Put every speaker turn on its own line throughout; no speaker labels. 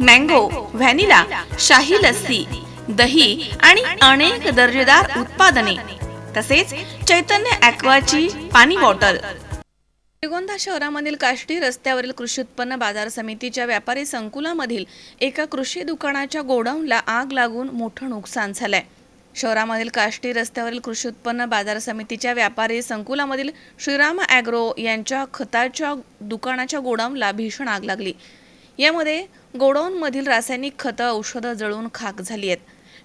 Mango vanilla शाही लस्सी दही आणि अनेक दर्जेदार उत्पादने तसेच चैतन्य ॲक्वाची पाणी बॉटल. श्रीगोंदा शहरामधील काष्टी रस्त्यावरील कृषी उत्पन्न बाजार समितीच्या व्यापारी संकुलामधील एका कृषी दुकानाच्या गोडाऊनला आग लागून मोठं नुकसान झालंय. शहरामधील काष्टी रस्त्यावरील कृषी उत्पन्न बाजार समितीच्या व्यापारी संकुलामधील श्रीराम ॲग्रो यांच्या खताच्या दुकानाच्या गोडाऊनला भीषण आग लागली. यामध्ये गोडाऊनमधील रासायनिक खतं औषधं जळून खाक झाली आहेत.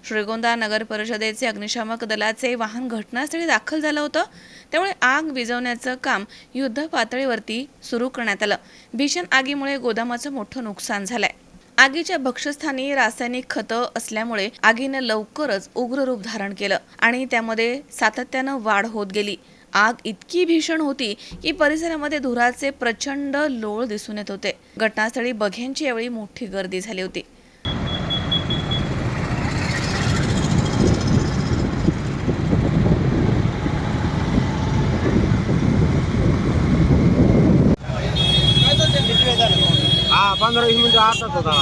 श्रीगोंदा नगर परिषदेचे अग्निशामक दलाचे वाहन घटनास्थळी दाखल झालं होतं. त्यामुळे आग विझवण्याचं काम युद्ध पातळीवरती सुरू करण्यात आलं. भीषण आगीमुळे गोदामाचं मोठं नुकसान झालंय. आगीच्या भक्षस्थानी रासायनिक खतं असल्यामुळे आगीनं लवकरच उग्र रूप धारण केलं आणि त्यामध्ये सातत्यानं वाढ होत गेली. आग इतकी भीषण होती की परिसरामध्ये धुराचे प्रचंड लोळ दिसून येत होते. घटनास्थळी बघ्यांची यावेळी मोठी गर्दी झाली होती.
पंधरा वीस मिनिटं आताच होता.